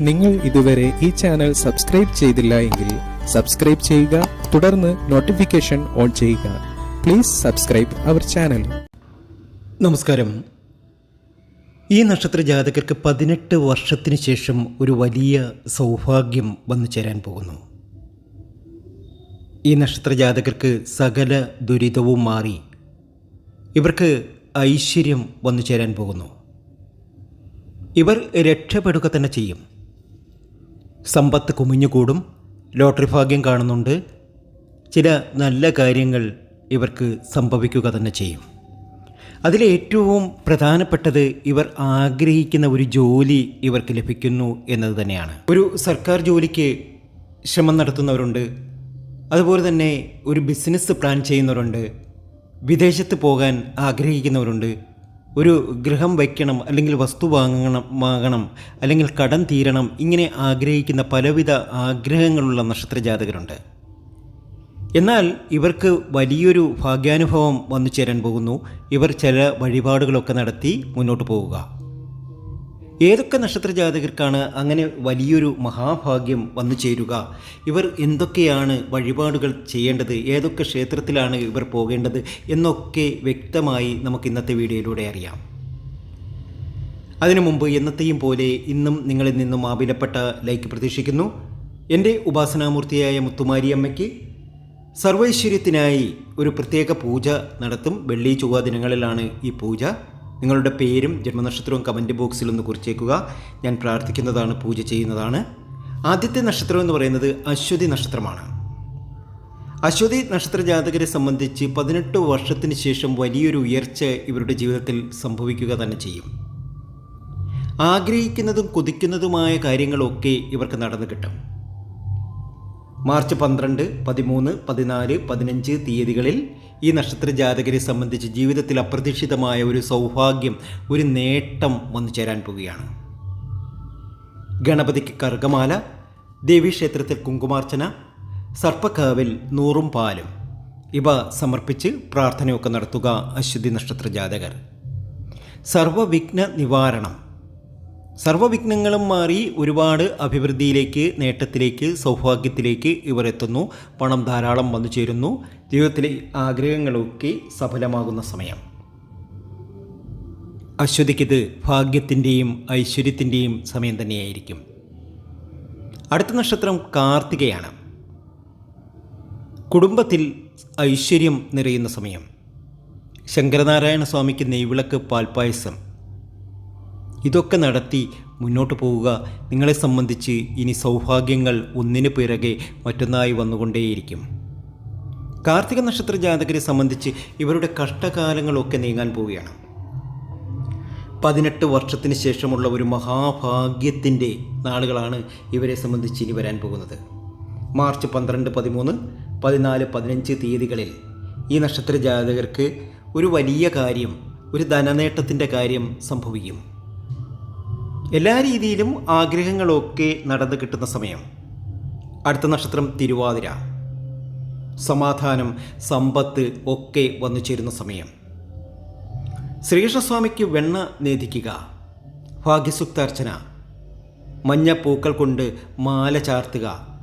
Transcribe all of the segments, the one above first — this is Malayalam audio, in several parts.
നിങ്ങൾ ഇതുവരെ ഈ ചാനൽ സബ്സ്ക്രൈബ് ചെയ്തില്ല എങ്കിൽ സബ്സ്ക്രൈബ് ചെയ്യുക തുടർന്ന് നോട്ടിഫിക്കേഷൻ ഓൺ ചെയ്യുക. പ്ലീസ് സബ്സ്ക്രൈബ് അവർ ചാനൽ നമസ്കാരം. ഈ നക്ഷത്ര ജാതകർക്ക് പതിനെട്ട് വർഷത്തിന് ശേഷം ഒരു വലിയ സൗഭാഗ്യം വന്നു ചേരാൻ പോകുന്നു. ഈ നക്ഷത്ര ജാതകർക്ക് സകല ദുരിതവും മാറി. ഇവർക്ക് ഐശ്വര്യം വന്നു ചേരാൻ പോകുന്നു. ഇവർ രക്ഷപ്പെടുക തന്നെ ചെയ്യും. സമ്പത്ത് കുമിഞ്ഞുകൂടും ലോട്ടറി ഭാഗ്യം കാണുന്നുണ്ട്. ചില നല്ല കാര്യങ്ങൾ ഇവർക്ക് സംഭവിക്കുക തന്നെ ചെയ്യും. അതിലേറ്റവും പ്രധാനപ്പെട്ടത് ഇവർ ആഗ്രഹിക്കുന്ന ഒരു ജോലി ഇവർക്ക് ലഭിക്കുന്നു എന്നത് തന്നെയാണ്. ഒരു സർക്കാർ ജോലിക്ക് ശ്രമം നടത്തുന്നവരുണ്ട്. അതുപോലെ തന്നെ ഒരു ബിസിനസ് പ്ലാൻ ചെയ്യുന്നവരുണ്ട്. വിദേശത്ത് പോകാൻ ആഗ്രഹിക്കുന്നവരുണ്ട്. ഒരു ഗൃഹം വയ്ക്കണം അല്ലെങ്കിൽ വസ്തു വാങ്ങണം വാങ്ങണം അല്ലെങ്കിൽ കടം തീരണം ഇങ്ങനെ ആഗ്രഹിക്കുന്ന പലവിധ ആഗ്രഹങ്ങളുള്ള നക്ഷത്ര ജാതകരുണ്ട് എന്നാൽ ഇവർക്ക് വലിയൊരു ഭാഗ്യാനുഭവം വന്നു ചേരാൻ പോകുന്നു. ഇവർ ചില വഴിപാടുകളൊക്കെ നടത്തി മുന്നോട്ട് പോവുക. ഏതൊക്കെ നക്ഷത്ര ജാതകർക്കാണ് അങ്ങനെ വലിയൊരു മഹാഭാഗ്യം വന്നു ചേരുക? ഇവർ എന്തൊക്കെയാണ് വഴിപാടുകൾ ചെയ്യേണ്ടത്? ഏതൊക്കെ ക്ഷേത്രത്തിലാണ് ഇവർ പോകേണ്ടത്? എന്നൊക്കെ വ്യക്തമായി നമുക്ക് ഇന്നത്തെ വീഡിയോയിലൂടെ അറിയാം. അതിനു മുമ്പ് എന്നത്തെയും പോലെ ഇന്നും നിങ്ങളിൽ നിന്നും ആപിലപ്പെട്ട ലൈക്ക് പ്രതീക്ഷിക്കുന്നു. എന്റെ ഉപാസനാമൂർത്തിയായ മുത്തുമാരിയമ്മയ്ക്ക് സർവൈശ്വര്യത്തിനായി ഒരു പ്രത്യേക പൂജ നടത്തും. വെള്ളി ചൊവ്വ ദിനങ്ങളിലാണ് ഈ പൂജ. നിങ്ങളുടെ പേരും ജന്മനക്ഷത്രവും കമന്റ് ബോക്സിൽ ഒന്ന് കുറിച്ചേക്കുക. ഞാൻ പ്രാർത്ഥിക്കുന്നതാണ് പൂജ ചെയ്യുന്നതാണ്. ആദ്യത്തെ നക്ഷത്രം എന്ന് പറയുന്നത് അശ്വതി നക്ഷത്രമാണ്. അശ്വതി നക്ഷത്ര ജാതകരെ സംബന്ധിച്ച് പതിനെട്ട് വർഷത്തിന് ശേഷം വലിയൊരു ഉയർച്ച ഇവരുടെ ജീവിതത്തിൽ സംഭവിക്കുക തന്നെ ചെയ്യും. ആഗ്രഹിക്കുന്നതും കൊതിക്കുന്നതുമായ കാര്യങ്ങളൊക്കെ ഇവർക്ക് നടന്നു കിട്ടും. മാർച്ച് പന്ത്രണ്ട് പതിമൂന്ന് പതിനാല് പതിനഞ്ച് തീയതികളിൽ ഈ നക്ഷത്ര ജാതകരെ സംബന്ധിച്ച് ജീവിതത്തിൽ അപ്രതീക്ഷിതമായ ഒരു സൗഭാഗ്യം ഒരു നേട്ടം വന്നു ചേരാൻ പോവുകയാണ്. ഗണപതിക്ക് കർഗമാല ദേവീക്ഷേത്രത്തിൽ കുങ്കുമാർച്ചന സർപ്പക്കാവിൽ നൂറും പാലും. ഇവ സമർപ്പിച്ച് പ്രാർത്ഥനയൊക്കെ നടത്തുക അശ്വതി നക്ഷത്ര ജാതകർ സർവവിഘ്ന നിവാരണം സർവവിഘ്നങ്ങളും മാറി ഒരുപാട് അഭിവൃദ്ധിയിലേക്ക് നേട്ടത്തിലേക്ക് സൗഭാഗ്യത്തിലേക്ക് ഇവർ എത്തുന്നു. പണം ധാരാളം വന്നു ചേരുന്നു. ജീവിതത്തിലെ ആഗ്രഹങ്ങളൊക്കെ സഫലമാകുന്ന സമയം. അശ്വതിക്കിത് ഭാഗ്യത്തിന്റെയും ഐശ്വര്യത്തിന്റെയും സമയം തന്നെയായിരിക്കും. അടുത്ത നക്ഷത്രം കാർത്തികയാണ്. കുടുംബത്തിൽ ഐശ്വര്യം നിറയുന്ന സമയം. ശങ്കരനാരായണ സ്വാമിക്ക് നെയ്വിളക്ക് പാൽപ്പായസം. ഇതൊക്കെ നടത്തി മുന്നോട്ട് പോവുക. നിങ്ങളെ സംബന്ധിച്ച് ഇനി സൗഭാഗ്യങ്ങൾ ഒന്നിനു പിറകെ മറ്റൊന്നായി വന്നുകൊണ്ടേയിരിക്കും. കാർത്തിക നക്ഷത്ര ജാതകരെ സംബന്ധിച്ച് ഇവരുടെ കഷ്ടകാലങ്ങളൊക്കെ നീങ്ങാൻ പോവുകയാണ്. പതിനെട്ട് വർഷത്തിന് ശേഷമുള്ള ഒരു മഹാഭാഗ്യത്തിന്റെ നാളുകളാണ് ഇവരെ സംബന്ധിച്ച് ഇനി വരാൻ പോകുന്നത്. മാർച്ച് പന്ത്രണ്ട് പതിമൂന്ന് പതിനാല് പതിനഞ്ച് തീയതികളിൽ ഈ നക്ഷത്ര ജാതകർക്ക് ഒരു വലിയ കാര്യം ഒരു ധനനേട്ടത്തിന്റെ കാര്യം സംഭവിക്കും. എല്ലാ രീതിയിലും ആഗ്രഹങ്ങളൊക്കെ നടന്നു കിട്ടുന്ന സമയം. അടുത്ത നക്ഷത്രം തിരുവാതിര. സമാധാനം സമ്പത്ത് ഒക്കെ വന്നു ചേരുന്ന സമയം. ശ്രീകൃഷ്ണസ്വാമിക്ക് വെണ്ണ നേദിക്കുക. ഭാഗ്യസുക്താർച്ചന. മഞ്ഞ പൂക്കൾ കൊണ്ട് മാല ചാർത്തുക.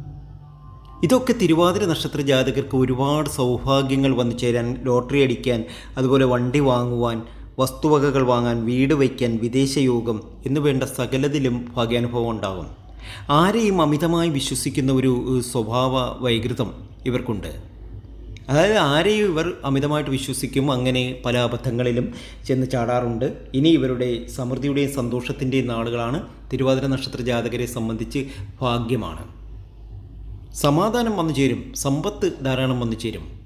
ഇതൊക്കെ തിരുവാതിര നക്ഷത്ര ജാതകർക്ക് ഒരുപാട് സൗഭാഗ്യങ്ങൾ വന്നു ചേരാൻ ലോട്ടറി അടിക്കാൻ അതുപോലെ വണ്ടി വാങ്ങുവാൻ വസ്തുവകകൾ വാങ്ങാൻ വീട് വയ്ക്കാൻ വിദേശയോഗം എന്നു വേണ്ട സകലതിലും ഭാഗ്യാനുഭവം ഉണ്ടാകും. ആരെയും അമിതമായി വിശ്വസിക്കുന്ന ഒരു സ്വഭാവ വൈകൃതം ഇവർക്കുണ്ട്. അതായത് ആരെയും ഇവർ അമിതമായിട്ട് വിശ്വസിക്കും അങ്ങനെ പല അബദ്ധങ്ങളിലും ചെന്ന് ചാടാറുണ്ട്. ഇനി ഇവരുടെ സമൃദ്ധിയുടെയും സന്തോഷത്തിന്റെയും നാളുകളാണ്. തിരുവാതിര നക്ഷത്ര ജാതകരെ സംബന്ധിച്ച് ഭാഗ്യമാണ്. സമാധാനം വന്നു ചേരും സമ്പത്ത് ധാരാളം വന്നു ചേരും.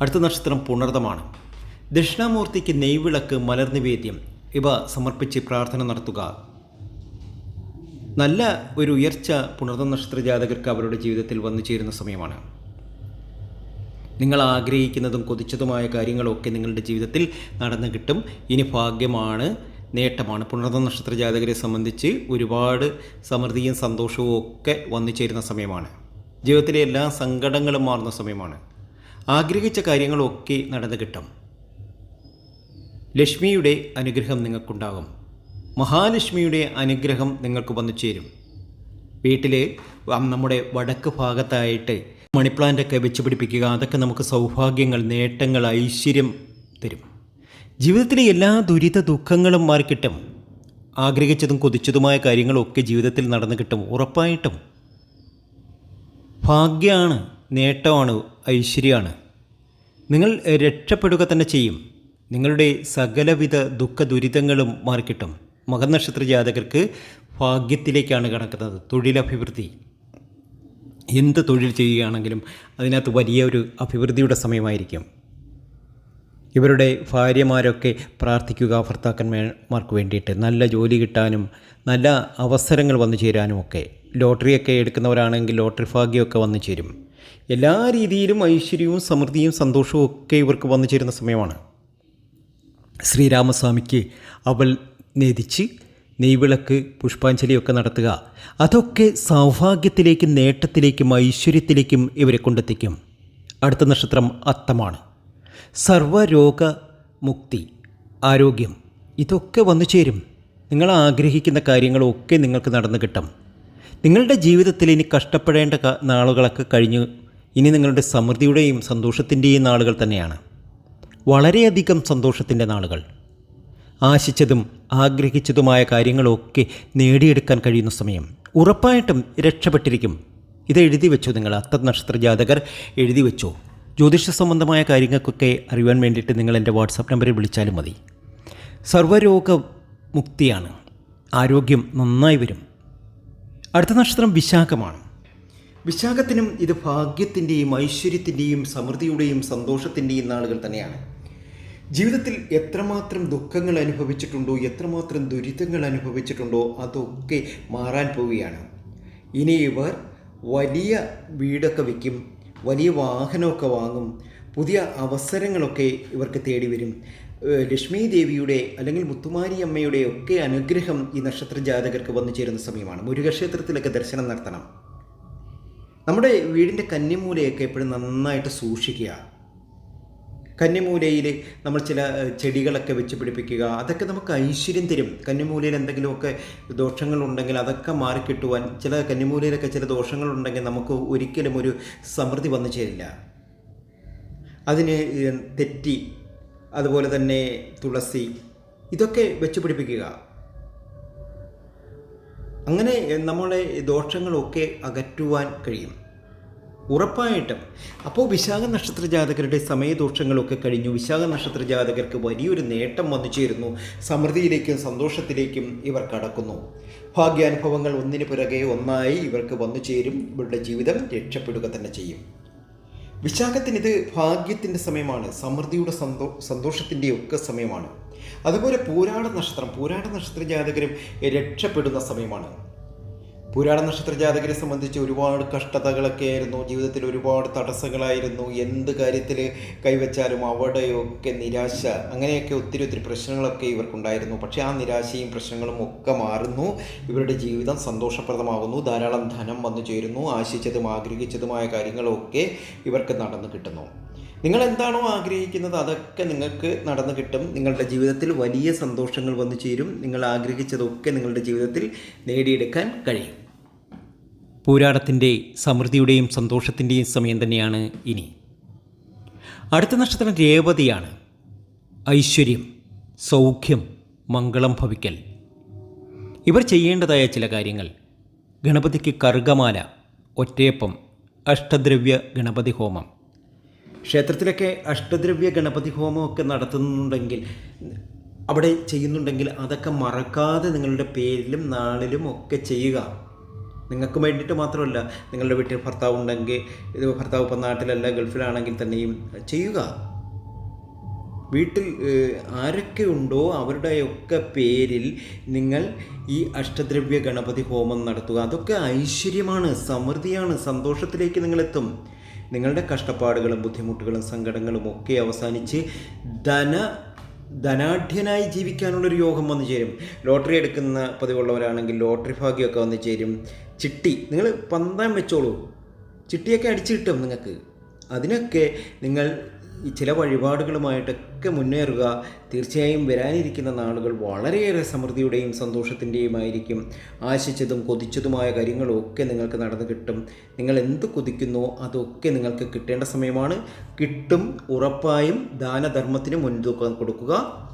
അടുത്ത നക്ഷത്രം പുണർതമാണ് ദക്ഷിണാമൂർത്തിക്ക് നെയ്വിളക്ക് മലർനിവേദ്യം ഇവ സമർപ്പിച്ച് പ്രാർത്ഥന നടത്തുക. നല്ല ഒരു ഉയർച്ച പുണർന്ന നക്ഷത്ര ജാതകർക്ക് അവരുടെ ജീവിതത്തിൽ വന്നു ചേരുന്ന സമയമാണ്. നിങ്ങൾ ആഗ്രഹിക്കുന്നതും കൊതിച്ചതുമായ കാര്യങ്ങളൊക്കെ നിങ്ങളുടെ ജീവിതത്തിൽ നടന്നു കിട്ടും. ഇനി ഭാഗ്യമാണ് നേട്ടമാണ്. പുണർന്ന നക്ഷത്ര ജാതകരെ സംബന്ധിച്ച് ഒരുപാട് സമൃദ്ധിയും സന്തോഷവും ഒക്കെ വന്നു ചേരുന്ന സമയമാണ്. ജീവിതത്തിലെ എല്ലാ സങ്കടങ്ങളും മാറുന്ന സമയമാണ്. ആഗ്രഹിച്ച കാര്യങ്ങളൊക്കെ നടന്നു കിട്ടും. ലക്ഷ്മിയുടെ അനുഗ്രഹം നിങ്ങൾക്കുണ്ടാകും. മഹാലക്ഷ്മിയുടെ അനുഗ്രഹം നിങ്ങൾക്ക് വന്നു ചേരും. വീട്ടിൽ നമ്മുടെ വടക്ക് ഭാഗത്തായിട്ട് മണിപ്ലാന്റൊക്കെ വെച്ച് പിടിപ്പിക്കുക അതൊക്കെ നമുക്ക് സൗഭാഗ്യങ്ങൾ നേട്ടങ്ങൾ ഐശ്വര്യം തരും. ജീവിതത്തിലെ എല്ലാ ദുരിത ദുഃഖങ്ങളും മാറിക്കിട്ടും ആഗ്രഹിച്ചതും കൊതിച്ചതുമായ കാര്യങ്ങളൊക്കെ ജീവിതത്തിൽ നടന്നു കിട്ടും ഉറപ്പായിട്ടും. ഭാഗ്യമാണ് നേട്ടമാണ് ഐശ്വര്യമാണ്. നിങ്ങൾ രക്ഷപ്പെടുക തന്നെ ചെയ്യും. നിങ്ങളുടെ സകലവിധ ദുഃഖ ദുരിതങ്ങളും മാറിക്കിട്ടും. മകനക്ഷത്ര ജാതകർക്ക് ഭാഗ്യത്തിലേക്കാണ് കടക്കുന്നത്. തൊഴിലഭിവൃദ്ധി. എന്ത് തൊഴിൽ ചെയ്യുകയാണെങ്കിലും അതിനകത്ത് വലിയ ഒരു അഭിവൃദ്ധിയുടെ സമയമായിരിക്കും. ഇവരുടെ ഭാര്യമാരൊക്കെ പ്രാർത്ഥിക്കുക ഭർത്താക്കന്മാർക്ക് വേണ്ടിയിട്ട് നല്ല ജോലി കിട്ടാനും നല്ല അവസരങ്ങൾ വന്നു ചേരാനും ഒക്കെ. ലോട്ടറിയൊക്കെ എടുക്കുന്നവരാണെങ്കിൽ ലോട്ടറി ഭാഗ്യമൊക്കെ വന്നു ചേരും. എല്ലാ രീതിയിലും ഐശ്വര്യവും സമൃദ്ധിയും സന്തോഷവും ഒക്കെ ഇവർക്ക് വന്നു ചേരുന്ന സമയമാണ്. ശ്രീരാമസ്വാമിക്ക് അവൾ നേതിച്ച് നെയ്വിളക്ക് പുഷ്പാഞ്ജലിയൊക്കെ നടത്തുക. അതൊക്കെ സൗഭാഗ്യത്തിലേക്കും നേട്ടത്തിലേക്കും ഐശ്വര്യത്തിലേക്കും ഇവരെ കൊണ്ടെത്തിക്കും. അടുത്ത നക്ഷത്രം അത്തമാണ്. സർവരോഗ മുക്തി ആരോഗ്യം ഇതൊക്കെ വന്നു ചേരും. നിങ്ങൾ ആഗ്രഹിക്കുന്ന കാര്യങ്ങളൊക്കെ നിങ്ങൾക്ക് നടന്നു കിട്ടും. നിങ്ങളുടെ ജീവിതത്തിൽ ഇനി കഷ്ടപ്പെടേണ്ട നാളുകളൊക്കെ കഴിഞ്ഞു. ഇനി നിങ്ങളുടെ സമൃദ്ധിയുടെയും സന്തോഷത്തിന്റെയും നാളുകൾ തന്നെയാണ്. വളരെയധികം സന്തോഷത്തിന്റെ നാളുകൾ. ആശിച്ചതും ആഗ്രഹിച്ചതുമായ കാര്യങ്ങളൊക്കെ നേടിയെടുക്കാൻ കഴിയുന്ന സമയം. ഉറപ്പായിട്ടും രക്ഷപ്പെട്ടിരിക്കും. ഇത് എഴുതി വെച്ചോ നിങ്ങൾ? അത്ത നക്ഷത്ര ജാതകർ എഴുതി വെച്ചോ? ജ്യോതിഷ സംബന്ധമായ കാര്യങ്ങൾക്കൊക്കെ അറിയാൻ വേണ്ടിയിട്ട് നിങ്ങൾ എന്റെ വാട്സാപ്പ് നമ്പറിൽ വിളിച്ചാലും മതി. സർവരോഗമുക്തിയാണ് ആരോഗ്യം നന്നായി വരും. അടുത്ത നക്ഷത്രം വിശാഖമാണ്. വിശാഖത്തിനും ഇത് ഭാഗ്യത്തിന്റെയും ഐശ്വര്യത്തിന്റെയും സമൃദ്ധിയുടെയും സന്തോഷത്തിന്റെയും നാളുകൾ തന്നെയാണ്. ജീവിതത്തിൽ എത്രമാത്രം ദുഃഖങ്ങൾ അനുഭവിച്ചിട്ടുണ്ടോ എത്രമാത്രം ദുരിതങ്ങൾ അനുഭവിച്ചിട്ടുണ്ടോ അതൊക്കെ മാറാൻ പോവുകയാണ്. ഇനി ഇവർ വലിയ വീടൊക്കെ വയ്ക്കും വലിയ വാഹനമൊക്കെ വാങ്ങും പുതിയ അവസരങ്ങളൊക്കെ ഇവർക്ക് തേടി വരും. ലക്ഷ്മി ദേവിയുടെ അല്ലെങ്കിൽ മുത്തുമാരി അമ്മയുടെ ഒക്കെ അനുഗ്രഹം ഈ നക്ഷത്ര ജാതകർക്ക് വന്നു ചേരുന്ന സമയമാണ്. മുരുകക്ഷേത്രത്തിലൊക്കെ ദർശനം നടത്തണം. നമ്മുടെ വീടിന്റെ കന്നിമൂലയൊക്കെ എപ്പോഴും നന്നായിട്ട് സൂക്ഷിക്കുക. കന്നിമൂലയിൽ നമ്മൾ ചില ചെടികളൊക്കെ വെച്ച് പിടിപ്പിക്കുക അതൊക്കെ നമുക്ക് ഐശ്വര്യം തരും. കന്നിമൂലയിൽ എന്തെങ്കിലുമൊക്കെ ദോഷങ്ങളുണ്ടെങ്കിൽ അതൊക്കെ മാറിക്കിട്ടുവാൻ ചില കന്നിമൂലയിലൊക്കെ ചില ദോഷങ്ങളുണ്ടെങ്കിൽ നമുക്ക് ഒരിക്കലും ഒരു സമൃദ്ധി വന്നു ചേരില്ല. അതിന് തെറ്റി അതുപോലെ തന്നെ തുളസി ഇതൊക്കെ വെച്ച് പിടിപ്പിക്കുക. അങ്ങനെ നമ്മളെ ദോഷങ്ങളൊക്കെ അകറ്റുവാൻ കഴിയും. ഉറപ്പായിട്ടും. അപ്പോൾ വിശാഖ നക്ഷത്ര ജാതകരുടെ സമയദോഷങ്ങളൊക്കെ കഴിഞ്ഞു. വിശാഖ നക്ഷത്ര ജാതകർക്ക് വലിയൊരു നേട്ടം വന്നു ചേരുന്നു. സമൃദ്ധിയിലേക്കും സന്തോഷത്തിലേക്കും ഇവർ കടക്കുന്നു. ഭാഗ്യാനുഭവങ്ങൾ ഒന്നിന് പിറകെ ഒന്നായി ഇവർക്ക് വന്നു ചേരും. ഇവരുടെ ജീവിതം രക്ഷപ്പെടുക തന്നെ ചെയ്യും. വിശാഖത്തിന് ഇത് ഭാഗ്യത്തിന്റെ സമയമാണ്. സമൃദ്ധിയുടെ സന്തോ സന്തോഷത്തിന്റെ ഒക്കെ സമയമാണ്. അതുപോലെ പൂരാട നക്ഷത്രം പൂരാട നക്ഷത്ര ജാതകരും രക്ഷപ്പെടുന്ന സമയമാണ്. പുരാണ നക്ഷത്ര ജാതകരെ സംബന്ധിച്ച് ഒരുപാട് കഷ്ടതകളൊക്കെ ആയിരുന്നു ജീവിതത്തിൽ ഒരുപാട് തടസ്സങ്ങളായിരുന്നു. എന്ത് കാര്യത്തിൽ കൈവച്ചാലും അവിടെയൊക്കെ നിരാശ അങ്ങനെയൊക്കെ ഒത്തിരി ഒത്തിരി പ്രശ്നങ്ങളൊക്കെ ഇവർക്കുണ്ടായിരുന്നു. പക്ഷേ ആ നിരാശയും പ്രശ്നങ്ങളും ഒക്കെ മാറുന്നു. ഇവരുടെ ജീവിതം സന്തോഷപ്രദമാകുന്നു. ധാരാളം ധനം വന്നു ചേരുന്നു. ആശിച്ചതും ആഗ്രഹിച്ചതുമായ കാര്യങ്ങളൊക്കെ ഇവർക്ക് നടന്നു കിട്ടുന്നു. നിങ്ങൾ എന്താണോ ആഗ്രഹിക്കുന്നത് അതൊക്കെ നിങ്ങൾക്ക് നടന്നു കിട്ടും. നിങ്ങളുടെ ജീവിതത്തിൽ വലിയ സന്തോഷങ്ങൾ വന്നു ചേരും. നിങ്ങൾ ആഗ്രഹിച്ചതൊക്കെ നിങ്ങളുടെ ജീവിതത്തിൽ നേടിയെടുക്കാൻ കഴിയും. പൂരാടത്തിന്റെ സമൃദ്ധിയുടെയും സന്തോഷത്തിന്റെയും സമയം തന്നെയാണ് ഇനി. അടുത്ത നക്ഷത്രം രേവതിയാണ്. ഐശ്വര്യം സൗഖ്യം മംഗളം ഭവിക്കൽ. ഇവർ ചെയ്യേണ്ടതായ ചില കാര്യങ്ങൾ. ഗണപതിക്ക് കറുകമാല ഒറ്റയപ്പം അഷ്ടദ്രവ്യ ഗണപതി ഹോമം. ക്ഷേത്രത്തിലൊക്കെ അഷ്ടദ്രവ്യ ഗണപതി ഹോമമൊക്കെ നടത്തുന്നുണ്ടെങ്കിൽ അവിടെ ചെയ്യുന്നുണ്ടെങ്കിൽ അതൊക്കെ മറക്കാതെ നിങ്ങളുടെ പേരിലും നാളിലും ഒക്കെ ചെയ്യുക. നിങ്ങൾക്ക് വേണ്ടിയിട്ട് മാത്രമല്ല നിങ്ങളുടെ വീട്ടിൽ ഭർത്താവ് ഉണ്ടെങ്കിൽ ഇത് ഭർത്താവ് ഇപ്പം നാട്ടിലല്ല ഗൾഫിലാണെങ്കിൽ തന്നെയും ചെയ്യുക. വീട്ടിൽ ആരൊക്കെ ഉണ്ടോ അവരുടെയൊക്കെ പേരിൽ നിങ്ങൾ ഈ അഷ്ടദ്രവ്യ ഗണപതി ഹോമം നടത്തുക. അതൊക്കെ ഐശ്വര്യമാണ് സമൃദ്ധിയാണ് സന്തോഷത്തിലേക്ക് നിങ്ങളെത്തും. നിങ്ങളുടെ കഷ്ടപ്പാടുകളും ബുദ്ധിമുട്ടുകളും സങ്കടങ്ങളും ഒക്കെ അവസാനിച്ച് ധന ധനാഢ്യനായി ജീവിക്കാനുള്ളൊരു യോഗം വന്നു ചേരും. ലോട്ടറി എടുക്കുന്ന പതിവുള്ളവരാണെങ്കിൽ ലോട്ടറി ഭാഗ്യമൊക്കെ വന്നു ചേരും. ചിട്ടി നിങ്ങൾ പന്തം വെച്ചോളൂ. ചിട്ടിയൊക്കെ അടിച്ചു കിട്ടും നിങ്ങൾക്ക്. അതിനൊക്കെ നിങ്ങൾ ചില വഴിപാടുകളുമായിട്ടൊക്കെ മുന്നേറുക തീർച്ചയായും വരാനിരിക്കുന്ന നാളുകൾ വളരെയേറെ സമൃദ്ധിയുടെയും സന്തോഷത്തിന്റെയും ആയിരിക്കും. ആശിച്ചതും കൊതിച്ചതുമായ കാര്യങ്ങളൊക്കെ നിങ്ങൾക്ക് നടന്നു കിട്ടും. നിങ്ങൾ എന്ത് കൊതിക്കുന്നോ അതൊക്കെ നിങ്ങൾക്ക് കിട്ടേണ്ട സമയമാണ്. കിട്ടും ഉറപ്പായും ദാനധർമ്മത്തിന് മുൻതൂക്കം കൊടുക്കുക.